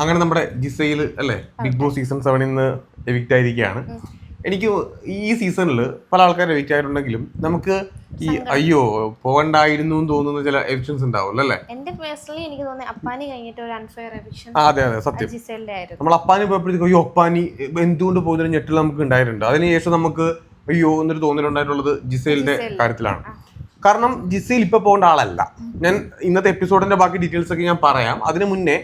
അങ്ങനെ നമ്മുടെ ജിസയിൽ അല്ലേ? ബിഗ് ബോസ് സീസൺ സെവനിൽ നിന്ന് എവിക്റ്റ് ആയിരിക്കുകയാണ്. എനിക്ക് ഈ സീസണിൽ പല ആൾക്കാർ എവിക്റ്റ് ആയിട്ടുണ്ടെങ്കിലും നമുക്ക് ഈ അയ്യോ പോകണ്ടായിരുന്നു എന്ന് തോന്നുന്ന ചില എവിക്ഷൻസ് ഉണ്ടാവുമല്ലോ അല്ലേ? എന്റെ പേഴ്സണലി എനിക്ക് തോന്നുന്നത് അപ്പാനി കഴിഞ്ഞിട്ട് ഒരു അൺഫെയർ എവിക്ഷൻ ആ അതെ അതെ സത്യം. നമ്മൾ അപ്പാനി പോയപ്പോഴത്തേക്കും അയ്യോ അപ്പാനി എന്തുകൊണ്ട് പോകുന്നൊരു ഞെട്ടിൽ നമുക്ക് ഉണ്ടായിട്ടുണ്ട്? അതിനുശേഷം നമുക്ക് അയ്യോ എന്നൊരു തോന്നലുണ്ടായിട്ടുള്ളത് ജിസേലിന്റെ കാര്യത്തിലാണ്. കാരണം ജിസയിൽ ഇപ്പൊ പോകേണ്ട ആളല്ല. ഞാൻ ഇന്നത്തെ എപ്പിസോഡിന്റെ ബാക്കി ഡീറ്റെയിൽസ് ഒക്കെ ഞാൻ പറയാം. അതിനു മുന്നേ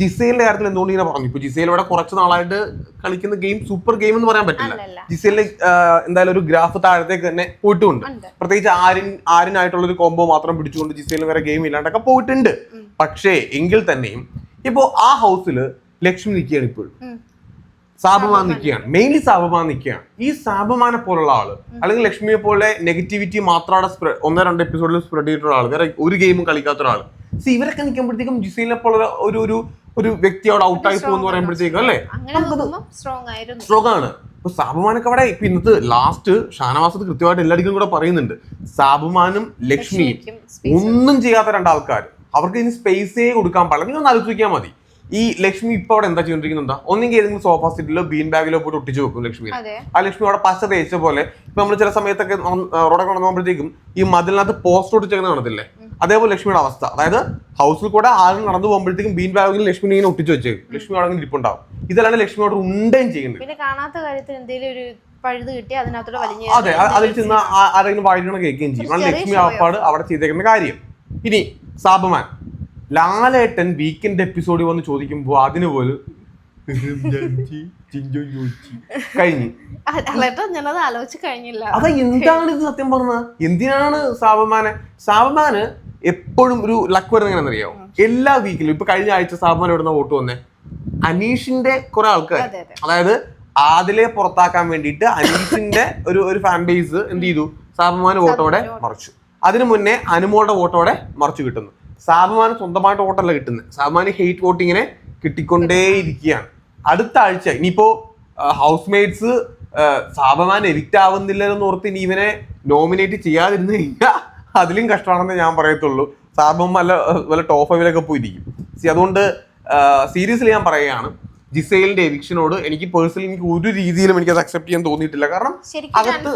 ജിസേലിന്റെ കാര്യത്തിൽ എന്തുകൊണ്ട് ഇങ്ങനെ പറഞ്ഞു? ഇപ്പൊ ജിസേൽ ഇവിടെ കുറച്ച് നാളായിട്ട് കളിക്കുന്ന ഗെയിം സൂപ്പർ ഗെയിം എന്ന് പറയാൻ പറ്റില്ല. ജിസേലിന്റെ എന്തായാലും ഒരു ഗ്രാഫ് താഴത്തേക്ക് തന്നെ പോയിട്ടുണ്ട്. പ്രത്യേകിച്ച് ആരിൻ ആരിനായിട്ടുള്ള ഒരു കോംബോ മാത്രം പിടിച്ചുകൊണ്ട് ജിസേലിന് വരെ ഗെയിം ഇല്ലാണ്ടൊക്കെ പോയിട്ടുണ്ട്. പക്ഷേ എങ്കിൽ തന്നെയും ഇപ്പോ ആ ഹൗസിൽ ലക്ഷ്മി നിൽക്കുകയാണ് ഇപ്പോഴും. സാബമാൻ സാബുമാൻ. നിൽക്കുകയാണ്. മെയിൻലി സാബമാൻ നിൽക്കുകയാണ്. ഈ സാബമാനെ പോലുള്ള ആൾ അല്ലെങ്കിൽ ലക്ഷ്മിയെ പോലെ നെഗറ്റിവിറ്റി മാത്രമാണ് സ്പ്രെഡ് ഒന്നോ രണ്ടോ എപ്പിസോഡിൽ സ്പ്രെഡ് ചെയ്തിട്ടുള്ള ആൾ വേറെ ഒരു ഗെയിമും കളിക്കാത്ത ഒരാൾ സി ഇവരൊക്കെ നിൽക്കുമ്പോഴത്തേക്കും ജിസീലിനെ പോലുള്ള ഒരു ഒരു ഒരു വ്യക്തി അവിടെ ഔട്ടായി പോകുന്ന പറയുമ്പോഴത്തേക്കും അല്ലേ? സ്ട്രോങ് ആണ്. ഇപ്പൊ സാബുമാനൊക്കെ അവിടെ ഇപ്പൊ ഇന്നത്തെ ലാസ്റ്റ് ഷാനവാസത്ത് കൃത്യമായിട്ട് എല്ലാവർക്കും കൂടെ പറയുന്നുണ്ട്. സാബുമാനും ലക്ഷ്മിയും ഒന്നും ചെയ്യാത്ത രണ്ടാൾക്കാർ അവർക്ക് ഇനി സ്പേസേ കൊടുക്കാൻ പാടില്ല. നിങ്ങൾ ഒന്ന് ആലോചിക്കാൻ മതി. ഈ ലക്ഷ്മി ഇപ്പൊ അവിടെ എന്താ ചെയ്തോണ്ടിരിക്കുന്നത് ഒന്നെങ്കിൽ ഏതെങ്കിലും സോഫ സീറ്റിലോ ബീൻ ബാഗിലോ പോയിട്ട് ഒട്ടിച്ചു വെക്കും ലക്ഷ്മി അതെ. ആ ലക്ഷ്മി അവിടെ പശ തേച്ച പോലെ ഇപ്പൊ നമ്മൾ ചില സമയത്തൊക്കെ റോഡൊക്കെ നടന്നുമ്പോഴത്തേക്കും ഈ മതിലിനകത്ത് പോസ്റ്റ് ഒട്ടിച്ചേക്കുന്ന കാണത്തില്ലേ? അതേപോലെ ലക്ഷ്മിയുടെ അവസ്ഥ. അതായത് ഹൗസിൽ കൂടെ ആരും നടന്നു പോകുമ്പോഴത്തേക്കും ബീൻ ബാഗിൽ ലക്ഷ്മി ഇങ്ങനെ ഒട്ടിച്ചു വെച്ചേക്കും ലക്ഷ്മി അവിടെ ഇരിപ്പുണ്ടാവും. ഇതല്ലാണ്ട് ലക്ഷ്മി അവിടെ ഉണ്ടേം ചെയ്യുന്നത്. പിന്നെ കാണാത്ത കാര്യത്തിൽ എന്തെങ്കിലും ഒരു പഴുത് കിട്ടി അതിനകത്തൂടെ വലിഞ്ഞു അതെ അതിൽ ചെന്ന് ആരെങ്കിലും വായിക്കണ കേൾക്കുകയും ചെയ്യും. ആണ് ലക്ഷ്മി ആപ്പാട് അവിടെ ചെയ്തേക്കുന്ന കാര്യം. ഇനി സാബമാൻ ലാലേട്ടൻ വീക്കെൻഡ് എപ്പിസോഡിൽ വന്ന് ചോദിക്കുമ്പോൾ അതിന് പോലും കഴിഞ്ഞു. അലേട്ടോ ഞാനത് ആലോചിച്ച് കഴിഞ്ഞില്ല. അതാ എന്താണ് ഇത് സത്യം പറഞ്ഞത്? എന്തിനാണ് സാബമാനെ? സാബുമാന് എപ്പോഴും ഒരു ലക്ക് വരുന്ന എങ്ങനെ അറിയാമോ എല്ലാ വീക്കിലും ഇപ്പൊ കഴിഞ്ഞ ആഴ്ച സാബ്മാൻ എവിടുന്ന വോട്ട് വന്നേ? അനീഷിന്റെ കുറെ ആൾക്കാർ അതെ അതെ. അതായത് ആദിലെ പുറത്താക്കാൻ വേണ്ടിയിട്ട് അനീഷിന്റെ ഒരു ഒരു ഫാൻ ബേസ് എന്ത് ചെയ്തു? സാബുമാന് വോട്ടോടെ മറിച്ചു. അതിനു മുന്നേ അനുമോളുടെ വോട്ടോടെ മറിച്ചു കിട്ടുന്നു. സാബുമാന് സ്വന്തമായിട്ട് വോട്ടല്ല കിട്ടുന്നത്. സാബുമാന് ഹെയ്റ്റ് വോട്ടിങ്ങിനെ കിട്ടിക്കൊണ്ടേയിരിക്കുകയാണ്. അടുത്ത ആഴ്ച ഇനിയിപ്പോ ഹൗസ് മേറ്റ്സ് സാബുമാൻ എവിക്റ്റ് ആവുന്നില്ലെന്ന് ഓർത്ത് ഇനി ഇവനെ നോമിനേറ്റ് ചെയ്യാതിരുന്നു കഴിഞ്ഞാൽ അതിലും കഷ്ടമാണെന്ന് ഞാൻ പറയത്തുള്ളൂ. സാബും വല്ല വല്ല ടോപ്പ് ഫൈവിലൊക്കെ പോയിരിക്കും. സി അതുകൊണ്ട് സീരിയസ്ലി ഞാൻ പറയുകയാണ്. ജിസൈലിന്റെ എവിക്ഷനോട് എനിക്ക് പേഴ്സണലി എനിക്ക് ഒരു രീതിയിലും എനിക്ക് അത് അക്സെപ്റ്റ് ചെയ്യാൻ തോന്നിയിട്ടില്ല. കാരണം അകത്ത്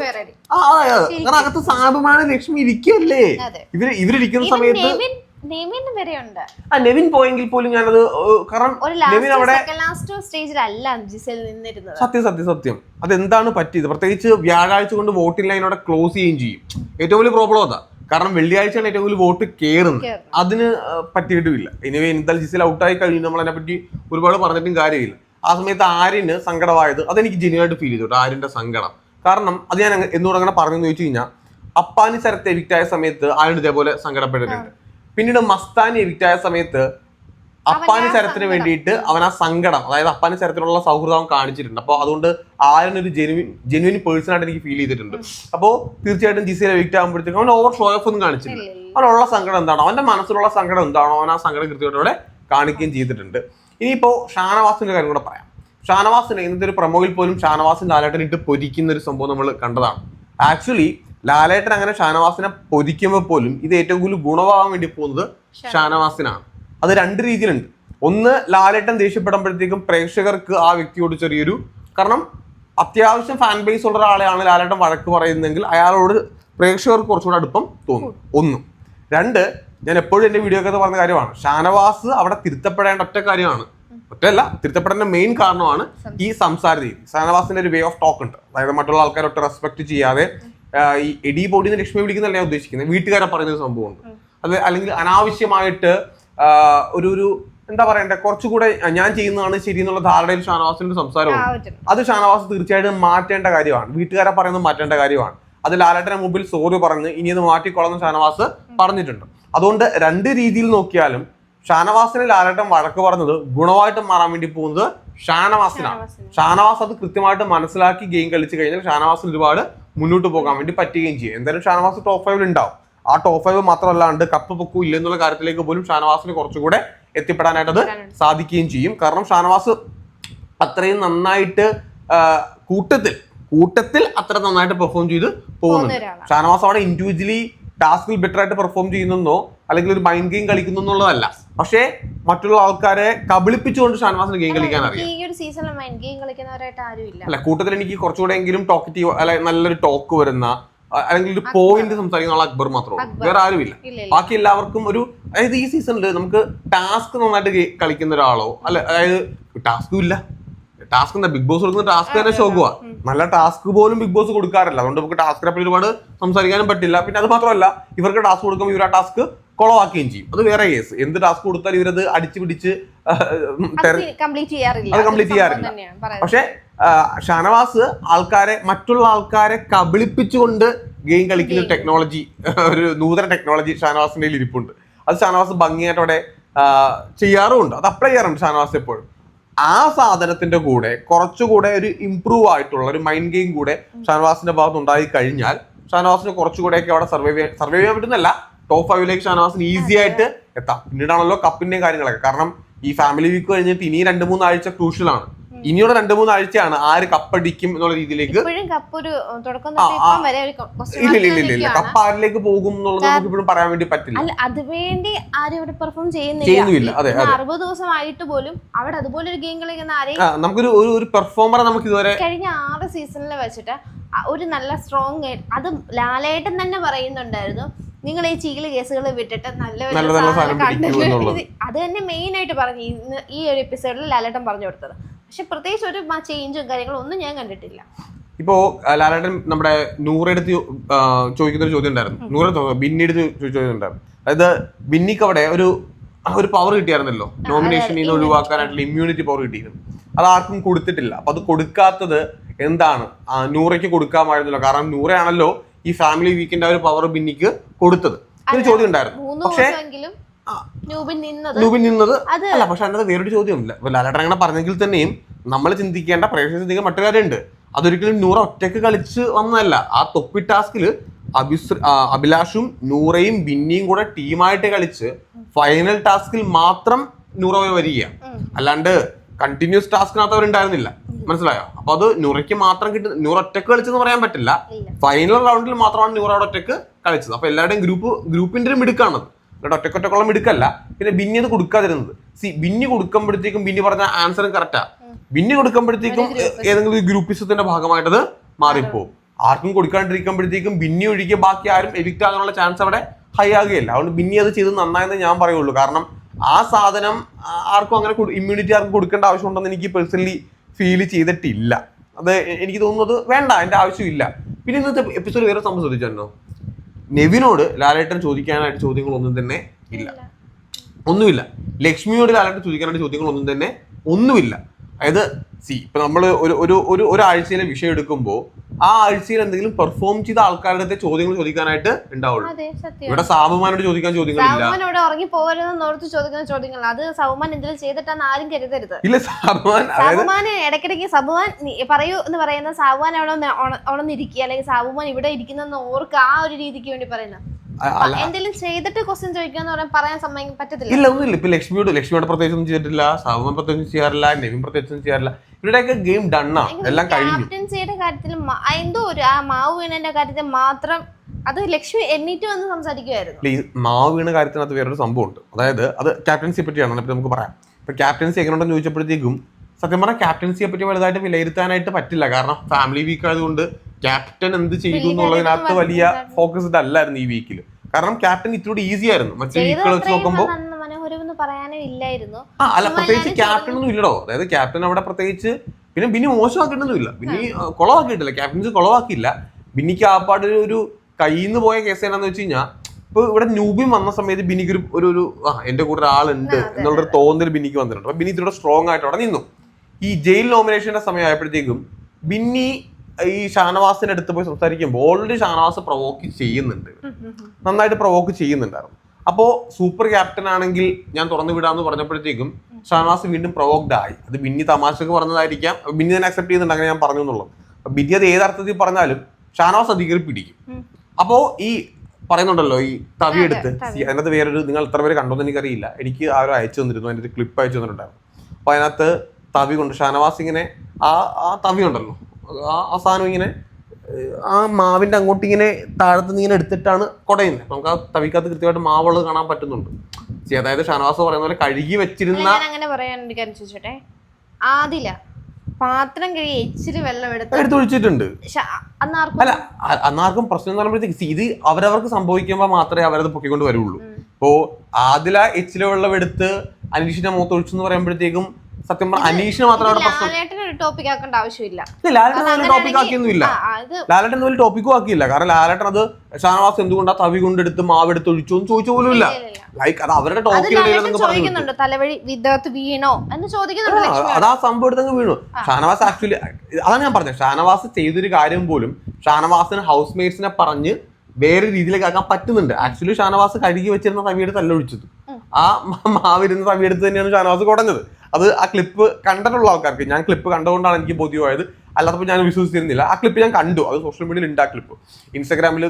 കാരണം അകത്ത് സാബുമാണ് ലക്ഷ്മി ഇരിക്കല്ലേ. ഇവർ ഇവരിരിക്കുന്ന Even സമയത്ത് ആ നെവിൻ പോയെങ്കിൽ പോലും ഞാനത് കാരണം നെവിൻ അവിടെ സ്റ്റേജിലല്ല ജിസേൽ നിന്നിരുന്നത്. സത്യം സത്യം സത്യം. അതെന്താണ് പറ്റിയത്? പ്രത്യേകിച്ച് വ്യാഴാഴ്ച കൊണ്ട് വോട്ടിംഗ് ലൈൻ അവിടെ ക്ലോസ് ചെയ്യുകയും ചെയ്യും. ഏറ്റവും വലിയ പ്രോബ്ലം അതാ. കാരണം വെള്ളിയാഴ്ചയാണ് ഏറ്റവും കൂടുതൽ വോട്ട് കയറുന്നത്. അതിന് പറ്റിയിട്ടുമില്ല ഇനിവേ എന്തായാലും ജിസിൽ ഔട്ടായി കഴിഞ്ഞു. നമ്മൾ അതിനെപ്പറ്റി ഒരുപാട് പറഞ്ഞിട്ടും കാര്യമില്ല. ആ സമയത്ത് ആര്യന് സങ്കടമായത് അതെനിക്ക് ജനുവായിട്ട് ഫീൽ ചെയ്തു ആരിന്റെ ആര്യന്റെ സങ്കടം. കാരണം അത് ഞാൻ എന്നോട് അങ്ങനെ പറഞ്ഞു ചോദിച്ചു കഴിഞ്ഞാൽ അപ്പാനി സ്ഥലത്ത് എവിക്റ്റായ സമയത്ത് ആര്യൻ ഇതേപോലെ സങ്കടപ്പെട്ടിട്ടുണ്ട്. പിന്നീട് മസ്താനി എവിക്റ്റായ സമയത്ത് അപ്പാനി ശരത്തിന് വേണ്ടിയിട്ട് അവൻ ആ സങ്കടം അതായത് അപ്പാനി ശരത്തിനുള്ള സൗഹൃദം അവൻ കാണിച്ചിട്ടുണ്ട്. അപ്പോൾ അതുകൊണ്ട് ആരും ഒരു ജെനുവിൻ ജെനുവിൻ പേഴ്സൺ ആയിട്ട് എനിക്ക് ഫീൽ ചെയ്തിട്ടുണ്ട്. അപ്പോൾ തീർച്ചയായിട്ടും ജിസിയിലെ വെയിറ്റ് ആകുമ്പോഴത്തേക്കും അവൻ ഓവർ ഷോ ഓഫ് ഒന്നും കാണിച്ചില്ല. അവനുള്ള സങ്കടം എന്താണോ? അവന്റെ മനസ്സിലുള്ള സങ്കടം എന്താണോ അവൻ ആ സങ്കടം കൃത്യമായിട്ട് അവിടെ കാണിക്കുകയും ചെയ്തിട്ടുണ്ട്. ഇനിയിപ്പോ ഷാനവാസിന്റെ കാര്യം കൂടെ പറയാം. ഷാനവാസിനെ ഇന്നത്തെ ഒരു പ്രമോയിൽ പോലും ഷാനവാസിന് ലാലേട്ടൻ ഇട്ട് പൊരിക്കുന്ന ഒരു സംഭവം നമ്മൾ കണ്ടതാണ്. ആക്ച്വലി ലാലേട്ടൻ അങ്ങനെ ഷാനവാസിനെ പൊരിക്കുമ്പോൾ പോലും ഇത് ഏറ്റവും കൂടുതൽ ഗുണമാകാൻ വേണ്ടി പോകുന്നത് ഷാനവാസിനാണ്. അത് രണ്ട് രീതിയിലുണ്ട്. ഒന്ന് ലാലേട്ടൻ ദേഷ്യപ്പെടുമ്പോഴത്തേക്കും പ്രേക്ഷകർക്ക് ആ വ്യക്തിയോട് ചെറിയൊരു കാരണം അത്യാവശ്യം ഫാൻ ബേസ് ഉള്ള ഒരാളെയാണ് ലാലേട്ടൻ വഴക്ക് പറയുന്നതെങ്കിൽ അയാളോട് പ്രേക്ഷകർക്ക് കുറച്ചുകൂടെ അടുപ്പം തോന്നും. ഒന്ന്. രണ്ട് ഞാൻ എപ്പോഴും എന്റെ വീഡിയോ ഒക്കെ പറഞ്ഞ കാര്യമാണ്. ഷാനവാസ് അവിടെ തിരുത്തപ്പെടേണ്ട ഒറ്റ കാര്യമാണ്. ഒറ്റയല്ല തിരുത്തപ്പെടേണ്ട മെയിൻ കാരണമാണ് ഈ സംസാര രീതി ഷാനവാസിന്റെ ഒരു വേ ഓഫ് ടോക്ക് ഉണ്ട്. അതായത് മറ്റുള്ള ആൾക്കാരെ ഒട്ട് റെസ്പെക്ട് ചെയ്യാതെ ഈ എടി ബോഡിന്ന് ലക്ഷ്മി വിളിക്കുന്നതല്ല ഞാൻ ഉദ്ദേശിക്കുന്നത്? വീട്ടുകാരെ പറയുന്ന ഒരു സംഭവമുണ്ട്. അത് അല്ലെങ്കിൽ അനാവശ്യമായിട്ട് ഒരു ഒരു എന്താ പറയണ്ടേ കുറച്ചുകൂടെ ഞാൻ ചെയ്യുന്നതാണ് ശരി എന്നുള്ള ധാരണയിൽ ഷാനവാസിന്റെ സംസാരമുണ്ട് അത് ഷാനവാസ് തീർച്ചയായിട്ടും മാറ്റേണ്ട കാര്യമാണ്. വീട്ടുകാരെ പറയുന്നത് മാറ്റേണ്ട കാര്യമാണ്. അത് ലാലേട്ടന്റെ മുമ്പിൽ സോറി പറഞ്ഞ് ഇനി അത് മാറ്റിക്കൊള്ളുന്ന ഷാനവാസ് പറഞ്ഞിട്ടുണ്ട്. അതുകൊണ്ട് രണ്ട് രീതിയിൽ നോക്കിയാലും ഷാനവാസിനെ ലാലേട്ടൻ വഴക്ക് പറഞ്ഞത് ഗുണമായിട്ട് മാറാൻ വേണ്ടി പോകുന്നത് ഷാനവാസിനാണ്. ഷാനവാസിന്. ഷാനവാസ് അത് കൃത്യമായിട്ട് മനസ്സിലാക്കി ഗെയിം കളിച്ചു കഴിഞ്ഞാൽ ഷാനവാസിന് ഒരുപാട് മുന്നോട്ട് പോകാൻ വേണ്ടി പറ്റുകയും ചെയ്യും. എന്തായാലും ഷാനവാസ് ടോപ്പ് ഫൈവിൽ ഉണ്ടാവും. ആ ടോപ്പ് ഫൈവ് മാത്രമല്ലാണ്ട് കപ്പ് ഇല്ല എന്നുള്ള കാര്യത്തിലേക്ക് പോലും ഷാനവാസിന് കുറച്ചുകൂടെ എത്തിപ്പെടാനായിട്ട് അത് സാധിക്കുകയും ചെയ്യും. കാരണം ഷാനവാസ് അത്രയും നന്നായിട്ട് കൂട്ടത്തിൽ കൂട്ടത്തിൽ അത്ര നന്നായിട്ട് പെർഫോം ചെയ്ത് പോകുന്നുണ്ട്. ഷാനവാസ് അവിടെ ഇൻഡിവിജ്വലി ടാസ്കിൽ ബെറ്റർ ആയിട്ട് പെർഫോം ചെയ്യുന്നോ അല്ലെങ്കിൽ ഒരു മൈൻഡ് ഗെയിം കളിക്കുന്നു എന്നുള്ളതല്ല പക്ഷേ മറ്റുള്ള ആൾക്കാരെ കബളിപ്പിച്ചുകൊണ്ട് ഷാനവാസിന് ഗെയിം കളിക്കാൻ അറിയാം. അല്ല കൂട്ടത്തിൽ എനിക്ക് കുറച്ചുകൂടെ എങ്കിലും ടോക്കറ്റീവ് അല്ലെ നല്ലൊരു ടോക്ക് വരുന്ന അല്ലെങ്കിൽ ഒരു പോയിന്റ് സംസാരിക്കുന്ന ആൾ അക്ബർ മാത്രമേ ഉള്ളൂ. വേറെ ആരുമില്ല. ബാക്കി എല്ലാവർക്കും ഒരു അതായത് ഈ സീസണിൽ നമുക്ക് ടാസ്ക് നന്നായിട്ട് കളിക്കുന്ന ഒരാളോ അല്ല അതായത് ടാസ്കും ഇല്ല. ടാസ്ക് എന്താ? ബിഗ് ബോസ് കൊടുക്കുന്ന ടാസ്ക് തന്നെ ഷോക്കുക നല്ല ടാസ്ക് പോലും ബിഗ് ബോസ് കൊടുക്കാറില്ല. അതുകൊണ്ട് നമുക്ക് ടാസ്ക് പറ്റി ഒരുപാട് സംസാരിക്കാനും പറ്റില്ല. പിന്നെ അത് മാത്രമല്ല ഇവർക്ക് ടാസ്ക് കൊടുക്കുമ്പോൾ ഇവർ ആ ടാസ്ക് കൊളവാക്കുകയും ചെയ്യും. അത് വേറെ കേസ് എന്ത് ടാസ്ക് കൊടുത്താലും ഇവരത് അടിച്ചു പിടിച്ച് അത് കംപ്ലീറ്റ് ചെയ്യാറില്ല. അത് കംപ്ലീറ്റ് ചെയ്യാറില്ല. പക്ഷെ ഷാനവാസ് ആൾക്കാരെ മറ്റുള്ള ആൾക്കാരെ കബളിപ്പിച്ചുകൊണ്ട് ഗെയിം കളിക്കുന്ന ടെക്നോളജി ഒരു നൂതന ടെക്നോളജി ഷാനവാസിന്റെ ഇരിപ്പുണ്ട്. അത് ഷാനവാസ് ഭംഗിയായിട്ട് അവിടെ ആ, ചെയ്യാറുമുണ്ട്. അത് അപ്ലൈ ചെയ്യാറുണ്ട് ഷാനവാസ് എപ്പോഴും. ആ സാധനത്തിന്റെ കൂടെ കുറച്ചുകൂടെ ഒരു ഇമ്പ്രൂവ് ആയിട്ടുള്ള ഒരു മൈൻഡ് ഗെയിം കൂടെ ഷാനവാസിന്റെ ഭാഗത്ത് ഉണ്ടായി കഴിഞ്ഞാൽ ഷാനവാസിന് കുറച്ചുകൂടെയൊക്കെ അവിടെ സർവൈവ് ചെയ്യാൻ സർവൈവ് ചെയ്യാൻ പറ്റുന്നല്ല ടോപ്പ് ഫൈവിലേക്ക് ഷാനവാസിന് ഈസി ആയിട്ട് എത്താം. പിന്നീടാണല്ലോ കപ്പിന്റെയും കാര്യങ്ങളൊക്കെ. കാരണം ഈ ഫാമിലി വീക്ക് കഴിഞ്ഞിട്ട് ഇനി രണ്ട് മൂന്ന് ആഴ്ച ക്രൂഷ്യലാണ് ഇനിയുള്ള രണ്ട് മൂന്ന് ആഴ്ചയാണ് ആര് കപ്പടിക്കും എന്നുള്ള രീതിയിലേക്ക് ഇല്ല ഇല്ല ഇല്ല ഇല്ല. കപ്പ് ആരിലേക്ക് പോകും എന്നുള്ളത് നമുക്ക് ഇപ്പോഴും പറയാൻ വേണ്ടി പറ്റില്ല. അല്ല അതുവേണ്ടി ആരും ഇവിടെ പെർഫോം ചെയ്യുന്നില്ല. അതെ. അറുപത് ദിവസം ആയിട്ട് പോലും അവിടെ അതുപോലെ ഒരു ഗെയിം കളിക്കുന്ന ആരെയും നമുക്കൊരു ഒരു ഒരു പെർഫോമറെ നമുക്ക് ഇതുവരെ കഴിഞ്ഞ ആറ് സീസണിൽ വെച്ചിട്ട് ഒരു നല്ല സ്ട്രോങ് അത് ലാലേട്ടൻ തന്നെ പറയുന്നുണ്ടായിരുന്നു. നിങ്ങൾ ഈ ചീൽ കേസുകൾ വിട്ടിട്ട് നല്ല അത് തന്നെ മെയിൻ ആയിട്ട് പറഞ്ഞു ഇന്ന് ഈ ഒരു എപ്പിസോഡിൽ ലാലേട്ടൻ പറഞ്ഞു കൊടുത്തത്. പക്ഷെ പ്രത്യേകിച്ച് ഒരു ചേഞ്ചും കാര്യങ്ങളും ഒന്നും ഞാൻ കണ്ടിട്ടില്ല. ഇപ്പോ ലാലേട്ടൻ നമ്മുടെ നൂറെടുത്ത് ചോദിക്കുന്ന ഒരു ചോദ്യം ഉണ്ടായിരുന്നു. നൂറെടുത്ത് ബിന്നി എടുത്ത് ചോദിച്ച ഉണ്ടായിരുന്നു. അതായത് ബിന്നിക്ക് അവിടെ ഒരു ഒരു പവർ കിട്ടിയായിരുന്നല്ലോ. നോമിനേഷനിൽ നിന്ന് ഒഴിവാക്കാനായിട്ടുള്ള ഇമ്മ്യൂണിറ്റി പവർ കിട്ടിയിരുന്നു. അത് ആർക്കും കൊടുത്തിട്ടില്ല. അപ്പൊ അത് കൊടുക്കാത്തത് എന്താണ്? നൂറയ്ക്ക് കൊടുക്കാമായിരുന്നല്ലോ. കാരണം നൂറയാണല്ലോ ഈ ഫാമിലി വീക്കിന്റെ ആ ഒരു പവർ ബിന്നിക്ക് കൊടുത്തത്. ഒരു ചോദ്യം ഉണ്ടായിരുന്നു. പക്ഷേ നൂബിൻ നിന്നത് അല്ല പക്ഷെ അതിനകത്ത് വേറൊരു ചോദ്യമില്ല ലാലേട്ടൻ അങ്ങനെ പറഞ്ഞെങ്കിൽ തന്നെയും നമ്മൾ ചിന്തിക്കേണ്ട പ്രേക്ഷകർ ചിന്തിക്കാൻ മറ്റു കാര്യമുണ്ട്. അതൊരിക്കലും നൂറ ഒറ്റയ്ക്ക് കളിച്ച് വന്നതല്ല. ആ തൊപ്പി ടാസ്കിൽ അഭിസ് അഭിലാഷും നൂറയും ബിന്നിയും കൂടെ ടീമായിട്ട് കളിച്ച് ഫൈനൽ ടാസ്കിൽ മാത്രം നൂറ വരികയാണ്. അല്ലാണ്ട് കണ്ടിന്യൂസ് ടാസ്കിനകത്ത് അവരുണ്ടായിരുന്നില്ല മനസ്സിലായോ? അപ്പൊ അത് നൂറയ്ക്ക് മാത്രം കിട്ടുന്ന നൂറ് ഒറ്റയ്ക്ക് കളിച്ചെന്ന് പറയാൻ പറ്റില്ല. ഫൈനൽ റൗണ്ടിൽ മാത്രമാണ് നൂറ് അവിടെ ഒറ്റയ്ക്ക് കളിച്ചത്. അപ്പൊ എല്ലാവരുടെയും ഗ്രൂപ്പ് ഗ്രൂപ്പിന്റെ ഒരു മിടുക്കാണത്. അല്ലാണ്ട് ഒറ്റക്കൊറ്റക്കുള്ള മിടുക്കല്ല. പിന്നെ ബിന്നി അത് കൊടുക്കാതിരുന്നത്. സി ബിന്നി കൊടുക്കുമ്പോഴത്തേക്കും ബിന്നി പറഞ്ഞ ആൻസറും കറക്റ്റാ ബിന്നി കൊടുക്കുമ്പോഴത്തേക്കും ഏതെങ്കിലും ഒരു ഗ്രൂപ്പിസത്തിന്റെ ഭാഗമായിട്ടത് മാറിപ്പോവും. ആർക്കും കൊടുക്കാണ്ടിരിക്കുമ്പോഴത്തേക്കും ബിന്നി ഒഴികെ ബാക്കി ആരും എവിക്റ്റ് ആകാനുള്ള ചാൻസ് അവിടെ ഹൈ ആകുകയില്ല. അതുകൊണ്ട് ബിന്നി അത് ചെയ്ത് നന്നായെന്ന് ഞാൻ പറയുള്ളൂ. കാരണം ആ സാധനം ആർക്കും അങ്ങനെ ഇമ്മ്യൂണിറ്റി ആർക്കും കൊടുക്കേണ്ട ആവശ്യമുണ്ടെന്ന് എനിക്ക് പേഴ്സണലി ഫീൽ ചെയ്തിട്ടില്ല. അത് എനിക്ക് തോന്നുന്നത് വേണ്ട എന്റെ ആവശ്യമില്ല. പിന്നെ ഇന്നത്തെ എപ്പിസോഡ് വേറെ സംഭവം ശ്രദ്ധിച്ചോ നെവിനോട് ലാലേട്ടൻ ചോദിക്കാനായിട്ട് ചോദ്യങ്ങളൊന്നും തന്നെ ഇല്ല. ഇല്ല. ഒന്നുമില്ല. ലക്ഷ്മിയോട് ലാലേട്ടൻ ചോദിക്കാനായിട്ട് ചോദ്യങ്ങളൊന്നും തന്നെ ഒന്നുമില്ല. അതായത് സി ഇപ്പൊ നമ്മൾ ഒരു ഒരു ഒരു ഒരാഴ്ചയിലെ വിഷയം എടുക്കുമ്പോൾ ആ ആഴ്ചയിൽ എന്തെങ്കിലും പെർഫോം ചെയ്ത ആൾക്കാരുടെ ചോദ്യങ്ങൾ ചോദിക്കാനായിട്ട് ഉണ്ടാവുള്ളൂ. ഇവിടെ സാബുമാനോട് ചോദിക്കാൻ ചോദ്യങ്ങളില്ല. ഉറങ്ങി പോകരുതെന്ന് ഓർത്ത് ചോദിക്കുന്ന ചോദ്യങ്ങൾ അത് സൗമാൻ എന്തെങ്കിലും ചെയ്തിട്ടാന്ന് ആരും കരുതരുത്. ഇല്ല സാബുമാൻ സാബുമാൻ ഇടയ്ക്കിടയ്ക്ക് സബുമാൻ പറയൂ എന്ന് പറയുന്ന സാബുമാൻ അവിടെ ഉണർന്നിരിക്കുക അല്ലെങ്കിൽ സാബുമാൻ ഇവിടെ ഇരിക്കുന്നെന്ന് ഓർക്ക് ആ ഒരു രീതിക്ക് വേണ്ടി പറയുന്നത് എന്തെങ്കിലും ചെയ്തിട്ട് ക്വസ്റ്റ്യൻ ചോദിക്കാന്ന് പറയാൻ പറയാൻ സമ്മതിക്കാൻ പറ്റത്തില്ല. ഇല്ല ഒന്നുമില്ല. ഇപ്പൊ ലക്ഷ്മിയോട് ലക്ഷ്മിയോട് പ്രത്യേകിച്ച് ഒന്നും ചെയ്തിട്ടില്ല പ്രത്യേകിച്ച് ചെയ്യാറില്ല. നെവിൻ പ്രത്യേകിച്ച് ചെയ്യാറില്ല. ഇവരുടെയൊക്കെ ഗെയിം ഡണ്ണാ എല്ലാം കഴിഞ്ഞു. ക്യാപ്റ്റൻസിയുടെ കാര്യത്തിൽ മ- ആ എന്തോ ഒരു ആ മാവ് വീണന്റെ കാര്യത്തിൽ മാത്രം അത് ലക്ഷ്മി എണ്ണീറ്റ് വന്ന് സംസാരിക്കുമായിരുന്നു ഇല്ല, ഈ മാവ് വീണ കാര്യത്തിനകത്ത് വേറൊരു സംഭവമുണ്ട്. അതായത് അത് ക്യാപ്റ്റൻസിയെ പറ്റിയാണ് ഇപ്പൊ നമുക്ക് പറയാം. ഇപ്പൊ ക്യാപ്റ്റൻസി എങ്ങനെയുണ്ടെന്ന് ചോദിച്ചപ്പോഴത്തേക്കും സത്യം പറഞ്ഞാൽ ക്യാപ്റ്റൻസിയെ പറ്റി വലുതായിട്ട് വിലയിരുത്താനായിട്ട് പറ്റില്ല. കാരണം ഫാമിലി വീക്ക് ആയതുകൊണ്ട് ക്യാപ്റ്റൻ എന്ത് ചെയ്തു എന്നുള്ളതിനകത്ത് വലിയ ഫോക്കസ്ഡ് അല്ലായിരുന്നു ഈ വീക്കിൽ കാരണം ക്യാപ്റ്റൻ ഇത്തിരി ഈസി ആയിരുന്നു. മറ്റേ വീക്കുകൾ വെച്ച് നോക്കുമ്പോൾ ആ അല്ല പ്രത്യേകിച്ച് ക്യാപ്റ്റൻ ഒന്നും ഇല്ലടോ. അതായത് ക്യാപ്റ്റൻ അവിടെ പ്രത്യേകിച്ച് പിന്നെ ബിന്നി മോശമാക്കിയിട്ടൊന്നുമില്ല. ബിന്നി കുളവാക്കിയിട്ടില്ല. ക്യാപ്റ്റൻസ് കുളവാക്കിയില്ല. ബിന്നിക്ക് ആ പാട്ട് ഒരു- കയ്യിൽ നിന്ന് പോയ കേസ് എന്നാന്ന് വെച്ച് കഴിഞ്ഞാൽ ഇപ്പൊ ഇവിടെ ന്യൂബിൻ വന്ന സമയത്ത് ബിനിക്ക് ഒരു ഒരു ഒരു ആ എന്റെ കൂടെ ഒരാളുണ്ട് എന്നുള്ളൊരു തോന്നൽ ബിന്നിക്ക് വന്നിട്ടുണ്ട്. അപ്പൊ ബിന്നി ഇതിലൂടെ സ്ട്രോങ് ആയിട്ട് അവിടെ നിന്നു. ഈ ജയിൽ നോമിനേഷന്റെ സമയമായപ്പോഴത്തേക്കും ബിന്നി ഈ ഷാനവാസിന്റെ അടുത്ത് പോയി സംസാരിക്കുമ്പോൾ ഓൾറെഡി ഷാനവാസ് പ്രൊവോക്ക് ചെയ്യുന്നുണ്ട്. നന്നായിട്ട് പ്രൊവോക്ക് ചെയ്യുന്നുണ്ടായിരുന്നു. അപ്പോ സൂപ്പർ ക്യാപ്റ്റൻ ആണെങ്കിൽ ഞാൻ തുറന്നു വിടാന്ന് പറഞ്ഞപ്പോഴത്തേക്കും ഷാനവാസ് വീണ്ടും പ്രൊവോക്ഡ് ആയി. അത് ബിന്നി തമാശക്ക് പറഞ്ഞതായിരിക്കാം. ബിന്നി തന്നെ അക്സെപ്റ്റ് ചെയ്യുന്നുണ്ട് അങ്ങനെ ഞാൻ പറഞ്ഞു എന്നുള്ളത്. ബിന്നി അത് ഏതർത്ഥത്തിൽ പറഞ്ഞാലും ഷാനവാസ് അധികം പിടിക്കും. അപ്പോ ഈ പറയുന്നുണ്ടല്ലോ ഈ തവി എടുത്ത്. അതിനകത്ത് വേറൊരു നിങ്ങൾ എത്ര പേര് കണ്ടോന്ന് എനിക്കറിയില്ല. എനിക്ക് ആരോ അയച്ചു തന്നിരുന്നു അതിന്റെ ക്ലിപ്പ് അയച്ചു തന്നിട്ടുണ്ടായിരുന്നു. അപ്പൊ അതിനകത്ത് തവി കൊണ്ട് ഷാനവാസ് ഇങ്ങനെ ആ ആ തവി ഉണ്ടല്ലോ ആ സാധനം ഇങ്ങനെ ആ മാവിന്റെ അങ്ങോട്ട് ഇങ്ങനെ താഴത്ത് നിന്ന് ഇങ്ങനെ എടുത്തിട്ടാണ് കുടയുന്നത്. നമുക്ക് ആ തവിക്കകത്ത് കൃത്യമായിട്ട് മാവുള്ളത് കാണാൻ പറ്റുന്നുണ്ട്. അതായത് ഷാനവാസ് പറയുന്ന പോലെ കഴുകി വെച്ചിരുന്ന അങ്ങനെ പറയാൻ വേണ്ടി കാര്യം ചോദിച്ചോട്ടെ? ആദില പാത്രം കഴുകി എച്ചിരി വെള്ളം എടുത്ത് എടുത്തൊഴിച്ചിട്ടുണ്ട് അല്ല അന്നാർക്കും പ്രശ്നം എന്ന് പറയുമ്പോഴത്തേക്ക് ഇത് അവരവർക്ക് സംഭവിക്കുമ്പോൾ മാത്രമേ അവരത് പൊക്കിക്കൊണ്ട് വരുള്ളൂ. ഇപ്പോ ആദില എച്ചിലെ വെള്ളം എടുത്ത് അനീഷിന്റെ മുഖത്ത് ഒഴിച്ചു എന്ന് പറയുമ്പോഴത്തേക്കും സത്യം പറഞ്ഞ അനീഷിന് മാത്രമാണ് അവിടെ പ്രശ്നം ഒരു ടോപ്പിക് ആക്കേണ്ട ആവശ്യമില്ല. ലാലേട്ടൻ വലിയ ടോപ്പിക് ആ, അത് ലാലേട്ടൻ വലിയ ടോപ്പിക്കും ആക്കിയില്ല. കാരണം ലാലേട്ടൻ അത് ഷാനവാസ് എന്തുകൊണ്ടാ തവി കൊണ്ടെടുത്ത് മാവെടുത്ത് ഒഴിച്ചു എന്ന് ചോദിച്ച പോലും ഇല്ല. ലൈക്ക് അത് അവരുടെ ലാലേട്ടൻ ചോദിക്കുന്നുണ്ട് തലവഴി വിദേഹത്ത് വീണോ എന്ന് ചോദിക്കുന്നുണ്ട് ആ, അത് ആ സംഭവം എടുത്തങ്ങ് വീണു. ഷാനവാസ് ആക്ച്വലി അതാണ് ഞാൻ പറഞ്ഞത്. ഷാനവാസ് ചെയ്തൊരു കാര്യം പോലും ഷാനവാസിന് ഹൗസ് മേറ്റ്സിനെ പറഞ്ഞ് വേറെ രീതിയിലേക്ക് ആക്കാൻ പറ്റുന്നുണ്ട്. ആക്ച്വലി ഷാനവാസ് കഴുകി വെച്ചിരുന്ന തവിയെടുത്ത് അല്ല ഒഴിച്ചത് ആ മാവിരുന്ന തവിയെടുത്ത് തന്നെയാണ് ഷാനവാസ് കുടഞ്ഞത്. അത് ആ ക്ലിപ്പ് കണ്ടിട്ടുള്ള ആൾക്കാർക്ക് ഞാൻ ക്ലിപ്പ് കണ്ടതുകൊണ്ടാണ് എനിക്ക് ബോധ്യമായത്. അല്ലാത്തപ്പോൾ ഞാൻ വിശ്വസിച്ചിരുന്നില്ല. ആ ക്ലിപ്പ് ഞാൻ കണ്ടു. അത് സോഷ്യൽ മീഡിയയിൽ ഉണ്ട് ആ ക്ലിപ്പ് ഇൻസ്റ്റാഗ്രാമിൽ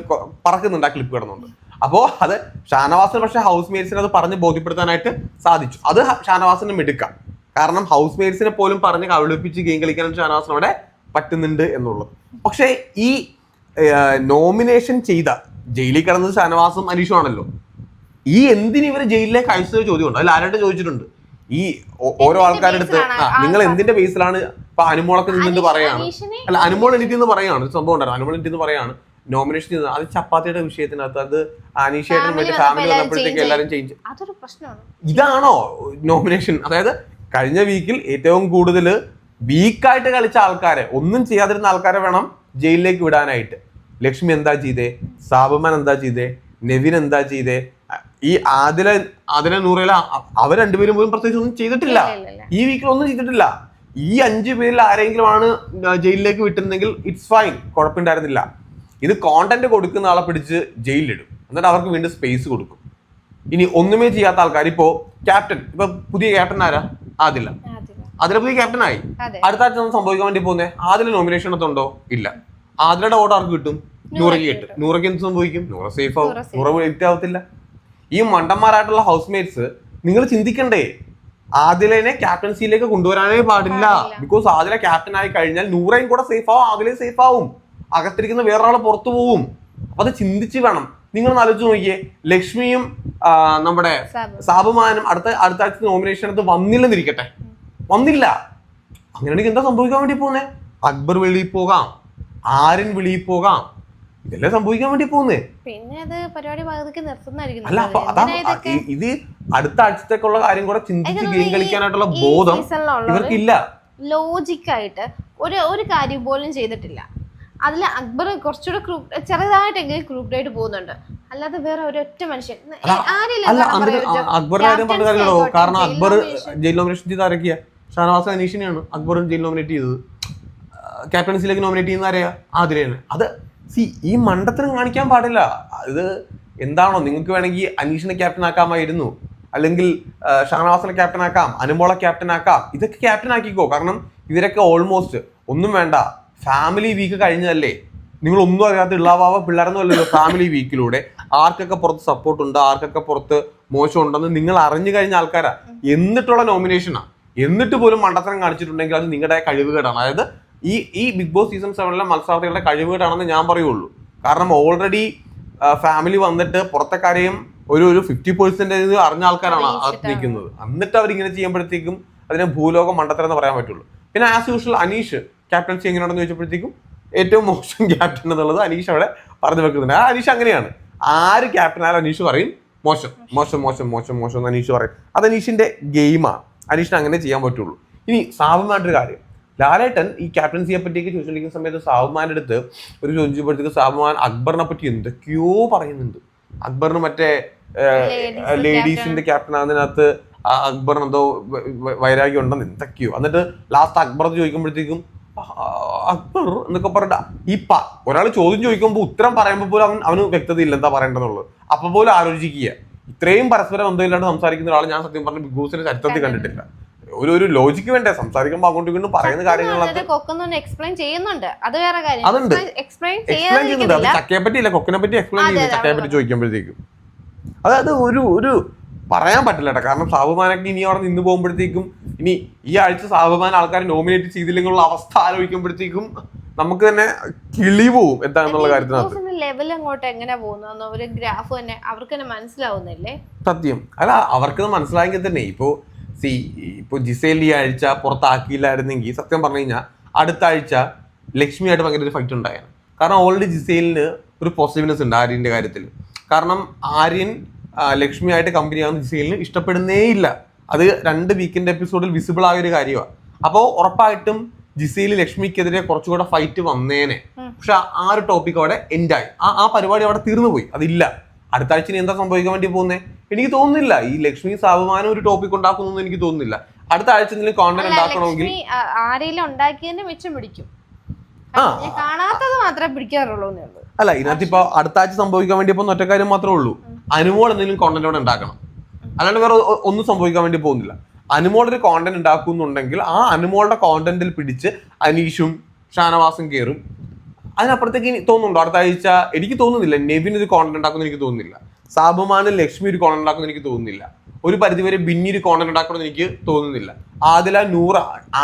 പറക്കുന്നുണ്ട് ആ ക്ലിപ്പ് കിടന്നുണ്ട് അപ്പോൾ അത് ഷാനവാസിന് പക്ഷേ ഹൗസ് മേറ്റ്സിനെ അത് പറഞ്ഞ് ബോധ്യപ്പെടുത്താനായിട്ട് സാധിച്ചു. അത് ഷാനവാസിന് മിടുക്കാം. കാരണം ഹൗസ് മേറ്റ്സിനെ പോലും പറഞ്ഞ് കവിളിപ്പിച്ച് ഗെയിം കളിക്കാൻ ഷാനവാസിന് അവിടെ പറ്റുന്നുണ്ട് എന്നുള്ളത്. പക്ഷേ ഈ നോമിനേഷൻ ചെയ്ത ജയിലിൽ കിടന്നത് ഷാനവാസും അനീഷും ആണല്ലോ. ഈ എന്തിന് ഇവർ ജയിലിലേക്ക് അയച്ചത് ചോദ്യമുണ്ട്? അതിൽ ആരായിട്ട് ചോദിച്ചിട്ടുണ്ട്? ഈ ഓരോ എന്തിന്റെ ആൾക്കാരുടെ അടുത്ത് ആ നിങ്ങൾ എന്തിന്റെ ബേസിലാണ് ഇപ്പൊ അനുമോളൊക്കെ നിന്നിട്ട് പറയാണ്? അല്ല അനുമോൾ എനിക്ക് എന്ന് പറയാണ് ഒരു സംഭവം ഉണ്ടായിരുന്നു. അനുമോൾ എനിക്ക് എന്ന് പറയാണ് നോമിനേഷൻ ചെയ്തത് അത് ചപ്പാത്തിയുടെ വിഷയത്തിനകത്ത് അത് അനീഷേട്ടൻ മറ്റേ ഫാമിലി വന്നപ്പോഴത്തേക്ക് എല്ലാവരും ചേഞ്ച് ഇതാണോ നോമിനേഷൻ അതായത് കഴിഞ്ഞ വീക്കിൽ ഏറ്റവും കൂടുതൽ വീക്കായിട്ട് കളിച്ച ആൾക്കാരെ ഒന്നും ചെയ്യാതിരുന്ന ആൾക്കാരെ വേണം ജയിലിലേക്ക് വിടാനായിട്ട്. ലക്ഷ്മി എന്താ ചെയ്തേ? സാബുമാൻ എന്താ ചെയ്തേ? നെവിൻ എന്താ ചെയ്തേ? ഈ ആദില ആദില നൂറയില അവർ രണ്ടുപേരും പോലും പ്രത്യേകിച്ച് ഒന്നും ചെയ്തിട്ടില്ല. ഈ വീക്കിൽ ഒന്നും ചെയ്തിട്ടില്ല. ഈ അഞ്ചു പേരിൽ ആരെങ്കിലും ആണ് ജയിലിലേക്ക് വിട്ടിരുന്നെങ്കിൽ ഇറ്റ്സ് ഫൈൻ കുഴപ്പമുണ്ടായിരുന്നില്ല. ഇത് കോണ്ടന്റ് കൊടുക്കുന്ന ആളെ പിടിച്ച് ജയിലിലിടും. എന്നിട്ട് അവർക്ക് വീണ്ടും സ്പേസ് കൊടുക്കും. ഇനി ഒന്നുമേ ചെയ്യാത്ത ആൾക്കാർ ഇപ്പോ ക്യാപ്റ്റൻ ഇപ്പൊ പുതിയ ക്യാപ്റ്റൻ ആരാ? ആദില. ആദില. പുതിയ ക്യാപ്റ്റൻ ആയി. അടുത്ത ആഴ്ച ഒന്നും സംഭവിക്കാൻ വേണ്ടി പോകുന്നേ? ആദില നോമിനേഷൻ ഉണ്ടോ? ഇല്ല. ആദിലയുടെ ഓർഡർ ആർക്ക് കിട്ടും? നൂറയ്ക്ക് കിട്ടും. നൂറയ്ക്ക് എന്ത് സംഭവിക്കും? നൂറ സേഫ് ആവും. നൂറ നൂറ വെയിറ്റ് ആവത്തില്ല. ഈ മണ്ടന്മാരായിട്ടുള്ള ഹൗസ് മേറ്റ്സ് നിങ്ങൾ ചിന്തിക്കണ്ടേ ആദിലനെ ക്യാപ്റ്റൻസിയിലേക്ക് കൊണ്ടുവരാനേ പാടില്ല. ബിക്കോസ് ആദില ക്യാപ്റ്റൻ ആയി കഴിഞ്ഞാൽ നൂറയും കൂടെ സേഫ് ആവും ആദിലയും സേഫ് ആവും. അകത്തിരിക്കുന്ന വേറൊരാൾ പുറത്തു പോവും. അപ്പൊ അത് ചിന്തിച്ച് വേണം. നിങ്ങൾ ആലോചിച്ച് നോക്കിയേ ലക്ഷ്മിയും നമ്മുടെ സാബു. സാബുമാനും അടുത്ത അടുത്ത ആഴ്ച നോമിനേഷൻ അടുത്ത് വന്നില്ലെന്നിരിക്കട്ടെ. വന്നില്ല. അങ്ങനെയാണെങ്കിൽ എന്താ സംഭവിക്കാൻ വേണ്ടി പോകുന്നേ? അക്ബർ വെളിയിൽ പോകാം. ആര്യൻ വെളിയിൽ പോകാം. ഇതല്ലേ സംഭവിക്കാൻ വേണ്ടി പോകുന്നേ. പിന്നെ അത് പരിപാടി പകുതിക്ക് നിർത്തുന്നതായിരിക്കും. അല്ല അപ്പൊ അതാ ഇത് അടുത്ത ആഴ്ചത്തേക്കുള്ള കാര്യം കൂടെ ചിന്തിച്ച് ഗെയിം കളിക്കാനായിട്ടുള്ള ബോധം ഇവർക്കില്ല. ലോജിക്കായിട്ട് ഒരു ഒരു കാര്യം പോലും ചെയ്തിട്ടില്ല. അതിൽ അക്ബർ കുറച്ചുകൂടെ ഗ്രൂപ്പ് ചെറുതായിട്ടെങ്കിലും ഗ്രൂപ്പ് ആയിട്ട് പോകുന്നുണ്ട്. അല്ലാതെ വേറെ ഒരൊറ്റ മനുഷ്യൻ. അക്ബറിന്റെ കാര്യം പറഞ്ഞ കാര്യമല്ലോ കാരണം അക്ബർ. ജയിൽ നോമിനേഷൻ ചെയ്ത് ആരൊക്കെയാ? ഷാനവാസ് അനീഷിനെയാണ് അക്ബറും ജയിൽ നോമിനേറ്റ് ചെയ്തത്. ക്യാപ്റ്റൻസിലേക്ക് നോമിനേറ്റ് ചെയ്യുന്ന ആരെയാ? ആതിരയാണ് അത് സി ഈ മണ്ടത്തരം കാണിക്കാൻ പാടില്ല. ഇത് എന്താണോ നിങ്ങൾക്ക് വേണമെങ്കിൽ അനീഷിനെ ക്യാപ്റ്റൻ ആക്കാമായിരുന്നു. അല്ലെങ്കിൽ ഷാനവാസിനെ ക്യാപ്റ്റൻ ആക്കാം അനുമോളെ ക്യാപ്റ്റൻ ആക്കാം. ഇതൊക്കെ ക്യാപ്റ്റൻ ആക്കിക്കോ. കാരണം ഇവരൊക്കെ ഓൾമോസ്റ്റ് ഒന്നും വേണ്ട. ഫാമിലി വീക്ക് കഴിഞ്ഞതല്ലേ. നിങ്ങൾ ഒന്നും അറിയാത്ത ഇള്ളാവാവ പിള്ളേരൊന്നും ഫാമിലി വീക്കിലൂടെ ആർക്കൊക്കെ പുറത്ത് സപ്പോർട്ട് ഉണ്ട് ആർക്കൊക്കെ പുറത്ത് മോശം ഉണ്ടെന്ന് നിങ്ങൾ അറിഞ്ഞു കഴിഞ്ഞ ആൾക്കാരാ. എന്നിട്ടുള്ള നോമിനേഷനാ എന്നിട്ട് പോലും മണ്ടത്തരം കാണിച്ചിട്ടുണ്ടെങ്കിൽ അത് നിങ്ങളുടെ കഴിവുകേടാണ് അതായത് ഈ ഈ ബിഗ് ബോസ് സീസൺ സെവനിലെ മത്സരാർത്ഥികളുടെ കഴിവുകേടാണെന്ന് ഞാൻ പറയുള്ളൂ. കാരണം ഓൾറെഡി ഫാമിലി വന്നിട്ട് പുറത്തെ കാര്യം ഒരു ഒരു ഫിഫ്റ്റി പെർസെന്റേജ് അറിഞ്ഞ ആൾക്കാരാണ്. നിൽക്കുന്നത് എന്നിട്ട് അവരിങ്ങനെ ചെയ്യുമ്പോഴത്തേക്കും അതിനെ ഭൂലോകം മണ്ടത്തരം എന്ന് പറയാൻ പറ്റുള്ളൂ. പിന്നെ ആസ് യൂഷ്വൽ അനീഷ് ക്യാപ്റ്റൻസി എങ്ങനെയാണെന്ന് ചോദിച്ചപ്പോഴത്തേക്കും ഏറ്റവും മോശം ക്യാപ്റ്റൻ എന്നുള്ളത് അനീഷ് അവിടെ പറഞ്ഞു വെക്കുന്നുണ്ട്. ആ അനീഷ് അങ്ങനെയാണ്. ആര് ക്യാപ്റ്റൻ ആയാലും അനീഷ് പറയും മോശം മോശം മോശം മോശം മോശം എന്ന് അനീഷ് പറയും. അത് അനീഷിന്റെ ഗെയിമാണ്. അനീഷിന് അങ്ങനെ ചെയ്യാൻ പറ്റുള്ളൂ. ഇനി സാധാരണ സാബുമാന്റെ കാര്യം. ലാലേട്ടൻ ഈ ക്യാപ്റ്റൻസിയെ പറ്റിയൊക്കെ ചോദിച്ചുകൊണ്ടിരിക്കുന്ന സമയത്ത് സാബുമാന്റെ അടുത്ത് ഒരു ചോദിച്ചപ്പോഴത്തേക്ക് സാബുമാൻ അക്ബറിനെ പറ്റി എന്തൊക്കെയോ പറയുന്നുണ്ട്. അക്ബറിന് മറ്റേ ലേഡീസിന്റെ ക്യാപ്റ്റൻ ആകുന്നതിനകത്ത് അക്ബർ അക്ബറിന് എന്തോ വൈരാഗ്യം ഉണ്ടെന്ന് എന്തൊക്കെയോ. എന്നിട്ട് ലാസ്റ്റ് അക്ബർ ചോദിക്കുമ്പോഴത്തേക്കും അക്ബർ എന്നൊക്കെ പറഞ്ഞിട്ട് ഈ പ ഒരാൾ ചോദ്യം ചോദിക്കുമ്പോൾ ഉത്തരം പറയുമ്പോൾ പോലും അവൻ അവന് വ്യക്തത ഇല്ല എന്താ പറയേണ്ടതെന്നുള്ളത്. അപ്പൊ പോലും ആലോചിക്കുക ഇത്രയും പരസ്പരം ബന്ധമില്ലാണ്ട് സംസാരിക്കുന്ന ഒരാൾ ഞാൻ സത്യം പറഞ്ഞ ബിഗ് ബോസിന്റെ ചരിത്രത്തിൽ കണ്ടിട്ടില്ല. ഒരു ഒരു ലോജിക്ക് വേണ്ടേ? സംസാരിക്കുമ്പോൾ അങ്ങോട്ടും ഇങ്ങോട്ടും പറയുന്ന കാര്യങ്ങളൊക്കെ. കൊക്കൊന്നും എക്സ്പ്ലെയിൻ ചെയ്യുന്നുണ്ട്. അത് വേറെ അതുണ്ട്. കാര്യം എക്സ്പ്ലെയിൻ എക്സ്പ്ലെയിൻ ചെയ്യുന്നുണ്ട്. അത് ചെയ്യാതിരിക്കുന്നില്ല. ചക്കയെ പറ്റി ഇല്ല കൊക്കിനെ പറ്റി എക്സ്പ്ലെയിൻ അതെ, ചെയ്യുന്നു. അതെ, ചക്കയെ പറ്റി ചോദിക്കുമ്പോഴത്തേക്കും. അതായത് ഒരു ഒരു പറയാൻ പറ്റില്ല കേട്ടോ. കാരണം സാബുമാനൊക്കെ ഇനി അവിടെ നിന്ന് പോകുമ്പോഴത്തേക്കും ഇനി ഈ ആഴ്ച സാബുമാൻ ആൾക്കാരെ നോമിനേറ്റ് ചെയ്തില്ലെങ്കിലുള്ള അവസ്ഥ ആലോചിക്കുമ്പോഴത്തേക്കും നമുക്ക് തന്നെ കിളി പോവും. എന്താണെന്നുള്ള കാര്യത്തിനകത്ത്. ലെവൽ അങ്ങോട്ട് എങ്ങനെ പോകുന്നു? ഒരു ഗ്രാഫ് തന്നെ അവർക്ക് തന്നെ മനസ്സിലാവുന്നില്ലേ? സത്യം. അല്ല അവർക്ക് മനസ്സിലായെങ്കിൽ തന്നെ. ഇപ്പോ സി ഇപ്പൊ ജിസേൽ ഈ ആഴ്ച പുറത്താക്കിയില്ലായിരുന്നെങ്കിൽ സത്യം പറഞ്ഞു കഴിഞ്ഞാൽ അടുത്ത ആഴ്ച ലക്ഷ്മിയായിട്ട് ഭയങ്കര ഒരു ഫൈറ്റ് ഉണ്ടായാണ് കാരണം ഓൾറെഡി ജിസേലിന് ഒരു പോസിറ്റീവ്നെസ് ഉണ്ട് ആര്യന്റെ കാര്യത്തിൽ കാരണം ആര്യൻ ലക്ഷ്മിയായിട്ട് കമ്പനി ആകുന്ന ജിസേലിന് ഇഷ്ടപ്പെടുന്നേ ഇല്ല. അത് രണ്ട് വീക്കെൻഡ് എപ്പിസോഡിൽ വിസിബിൾ ആയ ഒരു കാര്യമാണ് അപ്പോൾ ഉറപ്പായിട്ടും ജിസയിൽ ലക്ഷ്മിക്കെതിരെ കുറച്ചുകൂടെ ഫൈറ്റ് വന്നേനെ. പക്ഷെ ആ ഒരു ടോപ്പിക് അവിടെ എൻഡായി ആ ആ പരിപാടി അവിടെ തീർന്നു പോയി. അതില്ല. അടുത്ത ആഴ്ച ഇനി എന്താ സംഭവിക്കാൻ വേണ്ടി പോകുന്നത് എനിക്ക് തോന്നുന്നില്ല. ഈ ലക്ഷ്മി സാവമാനം ഒരു ടോപ്പിക് ഉണ്ടാക്കുന്നു എനിക്ക് തോന്നുന്നില്ല. അടുത്ത ആഴ്ച എന്തെങ്കിലും കോണ്ടന്റ് ഉണ്ടാക്കണമെങ്കിൽ ആരെങ്കിലും ഉണ്ടാക്കിയതിന്റെ മെച്ചം പിടിക്കും. കാണാത്തത് മാത്രമേ പിടിക്കാറുള്ളൂ അല്ല ഇതിനകത്ത് ഇപ്പൊ അടുത്ത ആഴ്ച സംഭവിക്കാൻ വേണ്ടി ഇപ്പൊ ഒറ്റ കാര്യം മാത്രമേ ഉള്ളൂ. അനുമോൾ എന്തെങ്കിലും കോണ്ടന്റ് അവിടെ ഉണ്ടാക്കണം. അല്ലാണ്ട് വേറെ ഒന്നും സംഭവിക്കാൻ വേണ്ടി പോകുന്നില്ല. അനുമോൾ ഒരു കോണ്ടന്റ് ഉണ്ടാക്കുന്നുണ്ടെങ്കിൽ ആ അനുമോളുടെ കോണ്ടന്റിൽ പിടിച്ച് അനീഷും ഷാനവാസും കയറും അതിനപ്പുറത്തേക്ക് തോന്നുന്നുണ്ടോ? അടുത്ത ആഴ്ച എനിക്ക് തോന്നുന്നില്ല. നെവിൻ ഒരു കോണ്ടന്റ് ഉണ്ടാക്കുന്നു എനിക്ക് തോന്നുന്നില്ല. സാബുമാനും ലക്ഷ്മി ഒരു കോണർ ഉണ്ടാക്കുമെന്ന് എനിക്ക് തോന്നുന്നില്ല. ഒരു പരിധിവരെ ബിന്നി ഒരു കോണർ ഉണ്ടാക്കണമെന്ന് എനിക്ക് തോന്നുന്നില്ല. ആദില നൂറ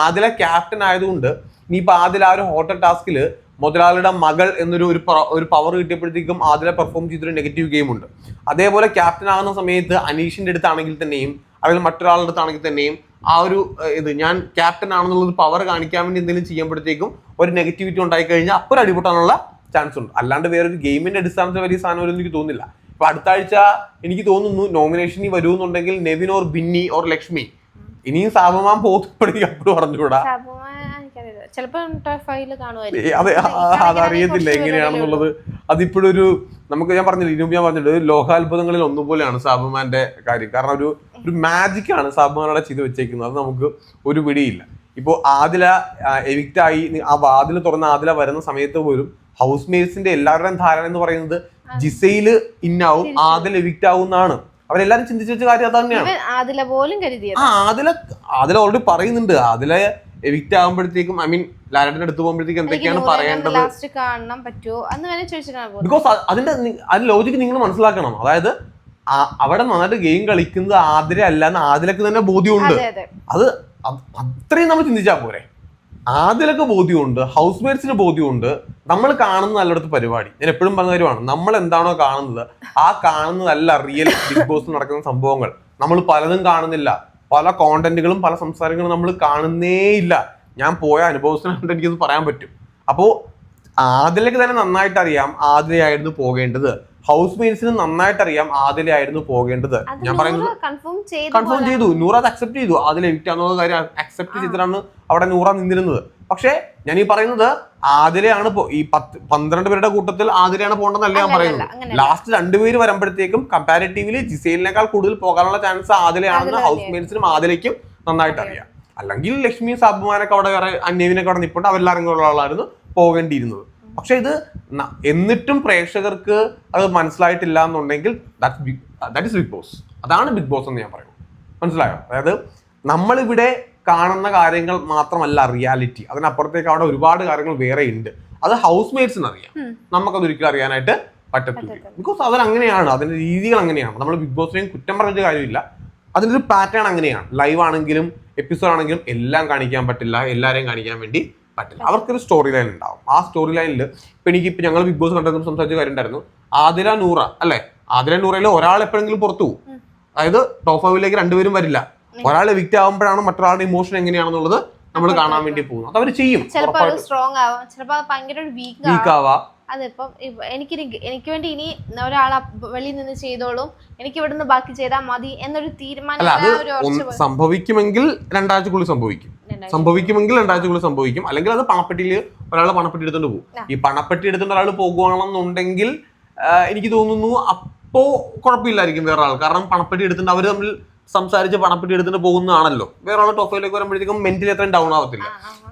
ആദില ക്യാപ്റ്റൻ ആയതുകൊണ്ട് ഇനിയിപ്പോൾ ആദില ആ ഒരു ഹോട്ടൽ ടാസ്കിൽ മുതലാളിയുടെ മകൾ എന്നൊരു ഒരു ഒരു പവർ കിട്ടിയപ്പോഴത്തേക്കും ആദില പെർഫോം ചെയ്തൊരു നെഗറ്റീവ് ഗെയിം ഉണ്ട്. അതേപോലെ ക്യാപ്റ്റൻ ആകുന്ന സമയത്ത് അനീഷിന്റെ അടുത്താണെങ്കിൽ തന്നെയും അല്ലെങ്കിൽ മറ്റൊരാളുടെ അടുത്താണെങ്കിൽ തന്നെയും ആ ഒരു ഇത് ഞാൻ ക്യാപ്റ്റൻ ആണെന്നുള്ളത് പവർ കാണിക്കാൻ വേണ്ടി എന്തെങ്കിലും ചെയ്യുമ്പോഴത്തേക്കും ഒരു നെഗറ്റിവിറ്റി ഉണ്ടായി കഴിഞ്ഞാൽ അപ്പോൾ അടിപൊട്ടാനുള്ള ചാൻസ് ഉണ്ട്. അല്ലാണ്ട് വേറൊരു ഗെയിമിന്റെ അടിസ്ഥാനത്തിൽ വലിയ സാധനം എനിക്ക് തോന്നുന്നില്ല. ഇപ്പൊ അടുത്ത ആഴ്ച എനിക്ക് തോന്നുന്നു നോമിനേഷനിൽ വരുമെന്നുണ്ടെങ്കിൽ നെവിൻ ഓർ ബിന്നി ഓർ ലക്ഷ്മി. ഇനിയും സാബമാൻ പോകുമ്പോഴേക്കും അപ്പോഴും പറഞ്ഞുകൂടാ. അതെ അതറിയത്തില്ല എങ്ങനെയാണെന്നുള്ളത്. അതിപ്പോഴൊരു നമുക്ക് ഞാൻ പറഞ്ഞില്ല ഇനിയും ഞാൻ പറഞ്ഞിട്ട് ഒരു ലോകാത്ഭുതങ്ങളിൽ ഒന്നുപോലെയാണ് സാബുമാന്റെ കാര്യം. കാരണം ഒരു ഒരു മാജിക് ആണ് സാബുമാനോടെ ചെയ്ത് വെച്ചേക്കുന്നത്. അത് നമുക്ക് ഒരു പിടിയില്ല. ഇപ്പോൾ ആദില എവിക്റ്റായി ആ വാതിൽ തുറന്ന് ആദില വരുന്ന സമയത്ത് പോലും ഹൗസ് മേറ്റ്സിന്റെ എല്ലാവരുടെയും ധാരണ എന്ന് പറയുന്നത് ജിസയിൽ ഇന്നാവും ആദിൽ എവിക്റ്റ് അവരെല്ലാരും ചിന്തിച്ചു വെച്ച കാര്യം അത് തന്നെയാണ് പോലും ആ ആദില ആദില ഓൾറെഡി പറയുന്നുണ്ട്. ആദില എവിക്റ്റ് ആകുമ്പോഴത്തേക്കും ഐ മീൻ ലാലറ്റിന്റെ അടുത്ത് പോകുമ്പോഴത്തേക്കും എന്തൊക്കെയാണ് പറയേണ്ടത്? ലാസ്റ്റ് കാണണം പറ്റുമോ? അന്ന് വരെ ചോദിച്ചിട്ടാണ് പോകുന്നത്. ബിക്കോസ് അതിന്റെ അതിന്റെ ലോജിക്ക് നിങ്ങൾ മനസ്സിലാക്കണം. അതായത് അവിടെ നന്നായിട്ട് ഗെയിം കളിക്കുന്നത് ആതിര അല്ല എന്ന് ആദിലക്ക് തന്നെ ബോധ്യമുണ്ട്. അതെ അതെ. അത് അത് അത്രയും നമ്മൾ ചിന്തിച്ചാൽ പോരെ. ആദിലക്ക് ബോധ്യമുണ്ട് ഹൗസ് മേറ്റ്സിന് ബോധ്യമുണ്ട്. നമ്മൾ കാണുന്ന നല്ലയിടത്ത് പരിപാടി. ഞാൻ എപ്പോഴും പറഞ്ഞ കാര്യമാണ് നമ്മൾ എന്താണോ കാണുന്നത് ആ കാണുന്നതല്ല റിയൽ ബിഗ് ബോസ് നടക്കുന്ന സംഭവങ്ങൾ. നമ്മൾ പലതും കാണുന്നില്ല. പല കോണ്ടന്റുകളും പല സംസാരങ്ങളും നമ്മൾ കാണുന്നേ ഇല്ല ഞാൻ പോയ അനുഭവത്തിനുണ്ട് എനിക്കത് പറയാൻ പറ്റും. അപ്പോൾ ആദ്യത്തേക്ക് തന്നെ നന്നായിട്ട് അറിയാം ആദിലയായിരുന്നു പോകേണ്ടത്. ഹൗസ് മെയിൻസിന് നന്നായിട്ട് അറിയാം ആദ്യമായിരുന്നു പോകേണ്ടത് ഞാൻ പറയുന്നത് കൺഫേം ചെയ്ത് നൂറ അത് അക്സെപ്റ്റ് ചെയ്തു. അതിൽ എനിക്കാന്നുള്ള ആണെന്നുള്ള കാര്യം അക്സെപ്റ്റ് ചെയ്തിട്ടാണ് അവിടെ നൂറ നിന്നിരുന്നത്. പക്ഷേ ഞാൻ ഈ പറയുന്നത് ആതിരയാണ് ഈ പത്ത് പന്ത്രണ്ട് പേരുടെ കൂട്ടത്തിൽ ആതിരയാണ് പോകേണ്ടതല്ല ഞാൻ പറയുന്നത്. ലാസ്റ്റ് രണ്ടുപേര് വരുമ്പോഴത്തേക്കും കമ്പാരിറ്റീവ്ലി ജിസൈലിനേക്കാൾ കൂടുതൽ പോകാനുള്ള ചാൻസ് ആതിരയാണെന്ന് ആദില ഹൗസ് മെയിൻസിനും ആദിലയ്ക്കും നന്നായിട്ട് അറിയാം അല്ലെങ്കിൽ ലക്ഷ്മി സാബുമാനൊക്കെ അവിടെ വേറെ അന്യവിനൊക്കെ അവിടെ നിൽപ്പുണ്ട് അവരെല്ലാവരും കൂടെ ഉള്ളതായിരുന്നു പോകേണ്ടിയിരുന്നത്. പക്ഷെ ഇത് എന്നിട്ടും പ്രേക്ഷകർക്ക് അത് മനസ്സിലായിട്ടില്ല എന്നുണ്ടെങ്കിൽ ദാറ്റ് ഇസ് ബിഗ് ബോസ് അതാണ് ബിഗ് ബോസ് എന്ന് ഞാൻ പറയുന്നത്. മനസ്സിലായോ? അതായത് നമ്മളിവിടെ കാണുന്ന കാര്യങ്ങൾ മാത്രമല്ല റിയാലിറ്റി അതിനപ്പുറത്തേക്ക് അവിടെ ഒരുപാട് കാര്യങ്ങൾ വേറെ ഉണ്ട്. അത് ഹൗസ് മേറ്റ്സിന് അറിയാം. നമുക്കത് ഒരിക്കലും അറിയാനായിട്ട് പറ്റത്തില്ല. ബിക്കോസ് ബിക്കോസ് അതിനങ്ങനെയാണ് അതിന്റെ രീതികൾ അങ്ങനെയാണ്. നമ്മൾ ബിഗ് ബോസിനെയും കുറ്റം പറഞ്ഞിട്ട് കാര്യമില്ല. അതിന്റെ ഒരു പാറ്റേൺ അങ്ങനെയാണ്. ലൈവ് ആണെങ്കിലും എപ്പിസോഡ് ആണെങ്കിലും എല്ലാം കാണിക്കാൻ പറ്റില്ല. എല്ലാവരെയും കാണിക്കാൻ വേണ്ടി പറ്റില്ല. അവർക്കൊരു സ്റ്റോറി ലൈൻ ഉണ്ടാവും. ആ സ്റ്റോറി ലൈനിൽ ഇപ്പൊ എനിക്ക് ഇപ്പൊ ഞങ്ങൾ ബിഗ് ബോസ് കണ്ടെന്ന് സംസാരിച്ച കാര്യം ഉണ്ടായിരുന്നു ആതിര നൂറ അല്ലെ? ആതിര നൂറയിൽ ഒരാൾ എപ്പോഴെങ്കിലും പുറത്തു പോകും. അതായത് ടോപ്പ് ഫൈവിലേക്ക് രണ്ടുപേരും വരില്ല. ഒരാൾ വിക്റ്റ് ആകുമ്പോഴാണ് മറ്റൊരാളുടെ ഇമോഷൻ എങ്ങനെയാണെന്നുള്ളത് നമ്മൾ കാണാൻ വേണ്ടി പോകുന്നത്. അത് അവർ ചെയ്യും വീക്ക് ആവാ. അതിപ്പം എനിക്ക് എനിക്ക് വേണ്ടി ഇനി ഒരാൾ വെളിയിൽ നിന്ന് ചെയ്തോളും. എനിക്ക് ഇവിടുന്ന് ബാക്കി ചെയ്താൽ മതി എന്നൊരു തീരുമാനം സംഭവിക്കുമെങ്കിൽ രണ്ടാഴ്ചക്കുള്ളിൽ സംഭവിക്കും. സംഭവിക്കുമെങ്കിൽ രണ്ടാഴ്ചക്കുള്ളിൽ സംഭവിക്കും. അല്ലെങ്കിൽ അത് പണപ്പെട്ടിയിൽ ഒരാൾ പണപ്പെട്ടി എടുത്തുകൊണ്ട് പോകും. ഈ പണപ്പെട്ടി എടുത്തുകൊണ്ട് ഒരാൾ പോകുകയാണെന്നുണ്ടെങ്കിൽ എനിക്ക് തോന്നുന്നു അപ്പോ കുഴപ്പമില്ലായിരിക്കും വേറെ ആൾ കാരണം പണപ്പെട്ടി എടുത്തിട്ട് അവർ തമ്മിൽ സംസാരിച്ച് പണപ്പെട്ടി എടുത്തിട്ട് പോകുന്നതാണല്ലോ. വേറെ ആൾ ടോഫയിലേക്ക് വരുമ്പോഴത്തേക്കും മെന്റലി അത്രയും ഡൗൺ ആവത്തില്ല.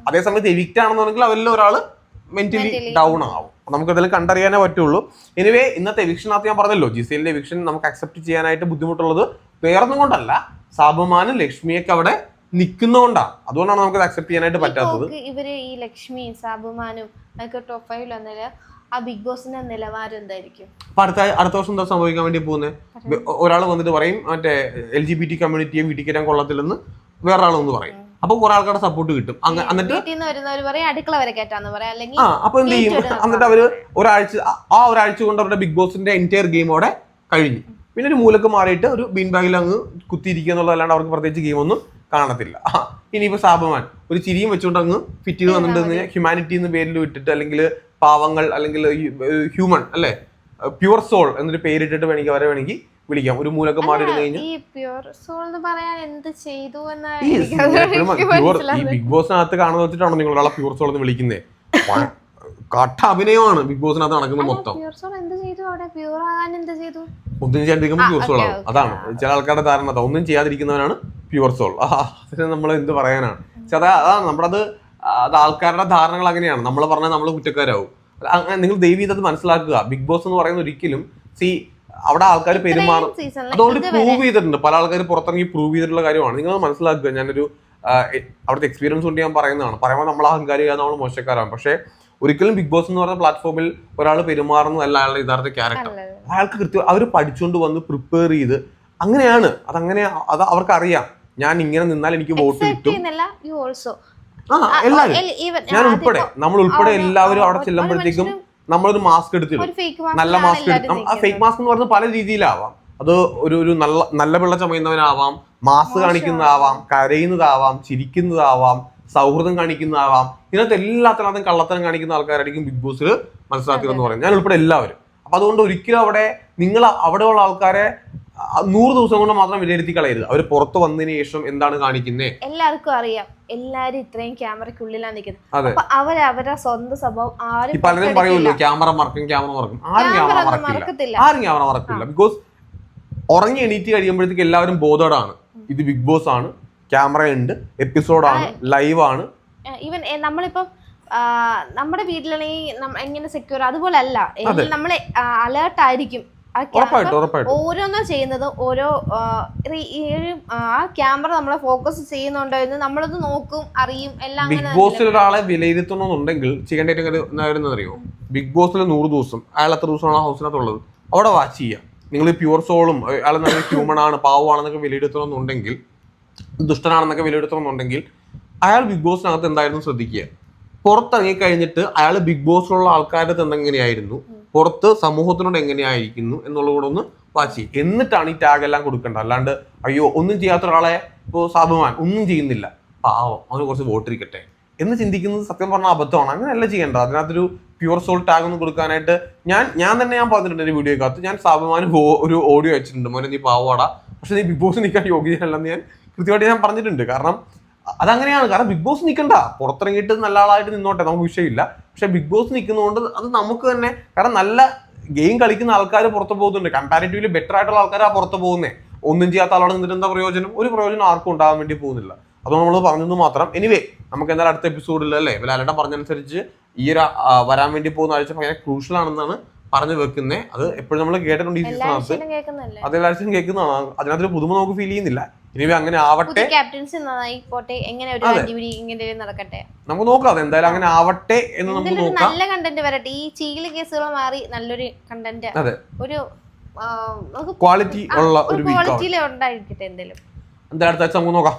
അതേസമയത്ത് എവിക്റ്റ് ആണെന്നുണ്ടെങ്കിൽ അവരിൽ ഒരാൾ മെന്റലി. ഡൗൺ ആവും. നമുക്ക് ഇതിൽ കണ്ടറിയാനേ പറ്റുള്ളൂ. എനിവേ ഇന്നത്തെ എവിക്ഷനകത്ത് ഞാൻ പറഞ്ഞല്ലോ. ജിസേലിന്റെ എവിക്ഷൻ നമുക്ക് അക്സെപ്റ്റ് ചെയ്യാനായിട്ട് ബുദ്ധിമുട്ടുള്ളത് വേറൊന്നും കൊണ്ടല്ല. സാബുമാനും ലക്ഷ്മിയൊക്കെ അവിടെ നിൽക്കുന്നോണ്ടാണ് അതുകൊണ്ടാണ് നമുക്ക് അക്സെപ്റ്റ് ചെയ്യാനായിട്ട് പറ്റാത്തത്. ഇവർ ഈ ലക്ഷ്മി സാബുമാനും ഒക്കെ ടോപ്പ് ഫൈവിൽ വന്നാൽ ആ ബിഗ് ബോസിന്റെ നിലവാരം എന്തായിരിക്കും? അപ്പൊ അടുത്ത അടുത്ത വർഷം എന്താ സംഭവിക്കാൻ വേണ്ടി പോകുന്നത് ഒരാൾ വന്നിട്ട് പറയും മറ്റേ എൽ ജി ബി ടി കമ്മ്യൂണിറ്റിയെ വീട്ടിൽ കയറ്റാൻ കൊള്ളത്തില്ലെന്ന് വേറൊരാൾ വന്ന് പറയും. അപ്പൊ കുറെ ആൾക്കാരുടെ സപ്പോർട്ട് കിട്ടും. എന്നിട്ട് വീട്ടിൽ നിന്ന് വരുന്നവർ പറയും അടുക്കള വരെ കയറ്റാന്ന് പറയാം അല്ലെങ്കിൽ ആ അപ്പൊ എന്ത് ചെയ്യും? എന്നിട്ട് അവർ ഒരാഴ്ച ആ- ഒരാഴ്ച കൊണ്ട് അവരുടെ ബിഗ് ബോസിന്റെ എന്റയർ ഗെയിം അവിടെ കഴിഞ്ഞു. പിന്നെ ഒരു മൂലക്ക് മാറിയിട്ട് ഒരു ബീൻ ബാഗിൽ അങ്ങ് കുത്തിയിരിക്കുക എന്നുള്ളതല്ലാണ്ട് അവർക്ക് പ്രത്യേകിച്ച് ഗെയിം ഒന്നും കാണത്തില്ല. ആ, ഇനിയിപ്പോ സാബമാൻ ഒരു ചിരിയും വെച്ചുകൊണ്ട് അങ്ങ് ഫിറ്റ് ചെയ്ത് വന്നിട്ട് ഹ്യൂമാനിറ്റി എന്ന പേരിൽ വിട്ടിട്ട് അല്ലെങ്കിൽ പാവങ്ങൾ അല്ലെങ്കിൽ ഹ്യൂമൻ അല്ലേ? പ്യുവർ സോൾ എന്നൊരു പേരിട്ടിട്ട് വേണമെങ്കിൽ അവരെ വേണമെങ്കിൽ വിളിക്കാം. ഒരു മൂലൊക്കെ മാറി ഇരുന്ന് കഴിഞ്ഞാൽ ഈ സോൾ എന്ന് പറയാൻ എന്ത് ചെയ്തു ഈ ബിഗ് ബോസിനകത്ത് കാണുന്ന വെച്ചിട്ടാണോ നിങ്ങൾ ഒരാളെ പ്യുവർ സോൾ എന്ന് വിളിക്കുന്നേ? വ- കട്ട അഭിനയമാണ് ബിഗ് ബോസിനകത്ത് നടക്കുന്നത് മൊത്തം. ഒന്നും ചെയ്യാതിരിക്കുന്ന പ്യൂർ സോൾ ആണ് അതാണ്. ചില ആൾക്കാരുടെ ധാരണ. ഒന്നും ചെയ്യാതിരിക്കുന്നവനാണ് പ്യൂർ സോൾ. അതിന് നമ്മൾ എന്ത് പറയാനാണ്? പക്ഷെ അതാ അതാണ് നമ്മളത് അത് ആൾക്കാരുടെ ധാരണകൾ അങ്ങനെയാണ്. നമ്മൾ പറഞ്ഞാൽ നമ്മൾ കുറ്റക്കാരാവും. നിങ്ങൾ ദൈവം അത് മനസ്സിലാക്കുക. ബിഗ് ബോസ് എന്ന് പറയുന്ന ഒരിക്കലും സി അവിടെ ആൾക്കാർ പെരുമാറും. അതുകൊണ്ട് പ്രൂവ് ചെയ്തിട്ടുണ്ട്. പല ആൾക്കാർ പുറത്തിറങ്ങി പ്രൂവ് ചെയ്തിട്ടുള്ള കാര്യമാണ്. നിങ്ങൾ മനസ്സിലാക്കുക ഞാനൊരു അവിടുത്തെ എക്സ്പീരിയൻസ് കൊണ്ട് ഞാൻ പറയുന്നതാണ്. പറയുമ്പോൾ നമ്മൾ അഹങ്കാരിയാണ് നമ്മൾ മോശക്കാരാണ്. പക്ഷേ ഒരിക്കലും ബിഗ് ബോസ് എന്ന് പറഞ്ഞ പ്ലാറ്റ്ഫോമിൽ ഒരാൾ പെരുമാറുന്നതല്ല അയാളുടെ യഥാർത്ഥ ക്യാരക്ടർ. അയാൾക്ക് കൃത്യം അവർ പഠിച്ചുകൊണ്ട് വന്ന് പ്രിപ്പയർ ചെയ്ത് അങ്ങനെയാണ്. അതങ്ങനെ അത് അവർക്ക് അറിയാം ഞാൻ ഇങ്ങനെ നിന്നാൽ എനിക്ക് വോട്ട് കിട്ടും. ആ എല്ലാവരും. ഞാൻ ഉൾപ്പെടെ. നമ്മൾ ഉൾപ്പെടെ എല്ലാവരും അവിടെ ചെല്ലുമ്പോഴത്തേക്കും നമ്മളൊരു മാസ്ക് എടുത്തിടും നല്ല മാസ്ക് ആ ഫേക്ക് മാസ്ക് എന്ന് പറഞ്ഞാൽ പല രീതിയിലാവാം. അത് ഒരു ഒരു നല്ല നല്ല പിള്ള ചമയുന്നവനാവാം മാസ്ക് കാണിക്കുന്നതാവാം കരയുന്നതാവാം ചിരിക്കുന്നതാവാം സൗഹൃദം കാണിക്കുന്നതാവാം. ഇതിനകത്ത് എല്ലാത്തിനകത്തും കള്ളത്തരം കാണിക്കുന്ന ആൾക്കാരായിരിക്കും ബിഗ് ബോസിൽ മത്സരാർത്ഥികൾ എന്ന് പറയുന്നത്. ഞാൻ ഉൾപ്പെടെ എല്ലാവരും. അപ്പൊ അതുകൊണ്ട് ഒരിക്കലും അവിടെ നിങ്ങൾ അവിടെയുള്ള ആൾക്കാരെ നൂറ് ദിവസം കൊണ്ട് മാത്രം വിലയിരുത്തി കളയരുത്. അവർ പുറത്ത് വന്നതിന് ശേഷം എന്താണ് കാണിക്കുന്നത് എല്ലാവർക്കും അറിയാം. എല്ലാരും ഇത്രയും ക്യാമറയ്ക്കുള്ളിലാണ് നിൽക്കുന്നത് അവരവരുടെ അപ്പൊ അവർ അവരുടെ സ്വന്തം സ്വഭാവം ആരും പലരും പറയുമല്ലോ ക്യാമറ മറക്കും ക്യാമറ മറക്കും. ആരും ക്യാമറ മറക്കില്ല. ആരും ക്യാമറ മറക്കില്ല. ബിക്കോസ് ഉറങ്ങി എണീറ്റ് കഴിയുമ്പോഴത്തേക്ക് എല്ലാവരും ബോധോടാണ് ഇത് ബിഗ് ബോസ് ആണ് ക്യാമറ ഉണ്ട് എപ്പിസോഡാണ് ലൈവ് ആണ്. ഈവൻ നമ്മളിപ്പം നമ്മുടെ വീട്ടിലാണെങ്കിൽ എങ്ങനെ സെക്യൂർ അതുപോലെ അല്ല അതെ. നമ്മൾ അലേർട്ട് ആയിരിക്കും. ഓരോന്നോ ചെയ്യുന്നത് ഓരോ ആ, ഈ- ഒരു ആ ക്യാമറ നമ്മളെ ഫോക്കസ് ചെയ്യുന്നുണ്ടോ എന്ന് നമ്മളത് നോക്കും അറിയും എല്ലാം ബിഗ് ബോസിൽ ഒരാളെ വിലയിരുത്തണമെന്നുണ്ടെങ്കിൽ ചെയ്യേണ്ട ഏറ്റവും കാര്യം അറിയോ ബിഗ് ബോസിൽ നൂറ് ദിവസം അയാൾ എത്ര ദിവസമാണ് ഹൗസിനകത്തുള്ളത് അവിടെ വാച്ച് ചെയ്യാം. നിങ്ങൾ പ്യുവർ സോളും അയാൾ നല്ല ഹ്യൂമൺ ആണ് പാവമാണെന്നൊക്കെ വിലയിരുത്തണമെന്നുണ്ടെങ്കിൽ ദുഷ്ടനാണെന്നൊക്കെ വിലയിരുത്തണമെന്നുണ്ടെങ്കിൽ അയാൾ ബിഗ് ബോസിനകത്ത് എന്തായിരുന്നു ശ്രദ്ധിക്കുക? പുറത്തിറങ്ങി കഴിഞ്ഞിട്ട് അയാൾ ബിഗ് ബോസിലുള്ള ആൾക്കാരുടെ അടുത്ത് എങ്ങനെയായിരുന്നു പുറത്ത് സമൂഹത്തിനോട് എങ്ങനെയായിരിക്കുന്നു എന്നുള്ളത് കൂടെ ഒന്ന് വാച്ച് ചെയ്യും. എന്നിട്ടാണ് ഈ ടാഗ് എല്ലാം കൊടുക്കേണ്ടത്. അല്ലാണ്ട് അയ്യോ ഒന്നും ചെയ്യാത്ത ഒരാളെ ഇപ്പോൾ സാബുമാൻ ഒന്നും ചെയ്യുന്നില്ല. പാവം അവന് കുറച്ച് വോട്ടിരിക്കട്ടെ എന്ന് ചിന്തിക്കുന്നത് സത്യം പറഞ്ഞാൽ അബദ്ധമാണ്. അങ്ങനെയല്ല ചെയ്യേണ്ടത്. അതിനകത്തൊരു പ്യുവർ സോൾ ടാഗ് ഒന്ന് കൊടുക്കാനായിട്ട് ഞാൻ ഞാൻ തന്നെ ഞാൻ പറഞ്ഞിട്ടുണ്ട് ഒരു വീഡിയോക്കകത്ത്. ഞാൻ സാബുമാൻ ഒരു ഓഡിയോ അയച്ചിട്ടുണ്ട്. മോനെ നീ പാവാടാ. പക്ഷെ നീ ബിഗ് ബോസ് നിൽക്കാൻ യോഗ്യതയല്ലെന്ന് ഞാൻ കൃത്യമായിട്ട് ഞാൻ പറഞ്ഞിട്ടുണ്ട്. കാരണം അതങ്ങനെയാണ്. കാരണം ബിഗ് ബോസ് നിൽക്കണ്ട പുറത്തിറങ്ങിയിട്ട് നല്ല ആളായിട്ട് നിന്നോട്ടെ നമുക്ക് വിഷയമില്ല. പക്ഷെ ബിഗ് ബോസ് നിൽക്കുന്നതുകൊണ്ട് അത് നമുക്ക് തന്നെ കാരണം നല്ല ഗെയിം കളിക്കുന്ന ആൾക്കാർ പുറത്ത് പോകുന്നുണ്ട്. കമ്പാരിറ്റീവ്ലി ബെറ്റർ ആയിട്ടുള്ള ആൾക്കാരാണ് പുറത്ത് പോകുന്നത് ഒന്നും ചെയ്യാത്ത ആളോട് നിന്നിട്ട് എന്താ പ്രയോജനം? ഒരു പ്രയോജനം ആർക്കും ഉണ്ടാകാൻ വേണ്ടി പോകുന്നില്ല. അത് നമ്മൾ പറഞ്ഞത് മാത്രം. എനിവേ നമുക്ക് എന്തായാലും അടുത്ത എപ്പിസോഡിൽ അല്ലേ? ലാലേട്ടൻ പറഞ്ഞനുസരിച്ച് ഈ ഒരു വരാൻ വേണ്ടി പോകുന്ന ആഴ്ച ഭയങ്കര ക്രൂഷ്യൽ ആണെന്നാണ് പറഞ്ഞു വെക്കുന്നത് അത് എപ്പോഴും നമ്മൾ കേട്ടിട്ടുണ്ട് ഈ സീസൺ സീസണകത്ത് ആഴ്ചയിലും കേൾക്കുന്നല്ലേ അത് എല്ലാ ആഴ്ചയും കേൾക്കുന്നതാണ്. അതിനകത്തൊരു പുതുമ നമുക്ക് ഫീൽ ചെയ്യുന്നില്ല. ഇനിവേ അങ്ങനെ ആവട്ടെ. ക്യാപ്റ്റൻസി പോട്ടെ എങ്ങനെ ഒരു അടിപിടി ഇങ്ങനെ നടക്കട്ടെ? നമുക്ക് നോക്കാം. അത് എന്തായാലും അങ്ങനെ ആവട്ടെ എന്ന് നമുക്ക് നോക്കാം. നല്ല കണ്ടന്റ് വരട്ടെ. ഈ ചീൽ കേസുകൾ മാറി നല്ലൊരു കണ്ടന്റ് അതെ. ഒരു ക്വാളിറ്റി ഉള്ള ഒരു എന്തായാലും ക്വാളിറ്റിയിൽ ഉണ്ടായിരിക്കട്ടെ എന്തെങ്കിലും. എന്താ അടുത്ത നമുക്ക് നോക്കാം.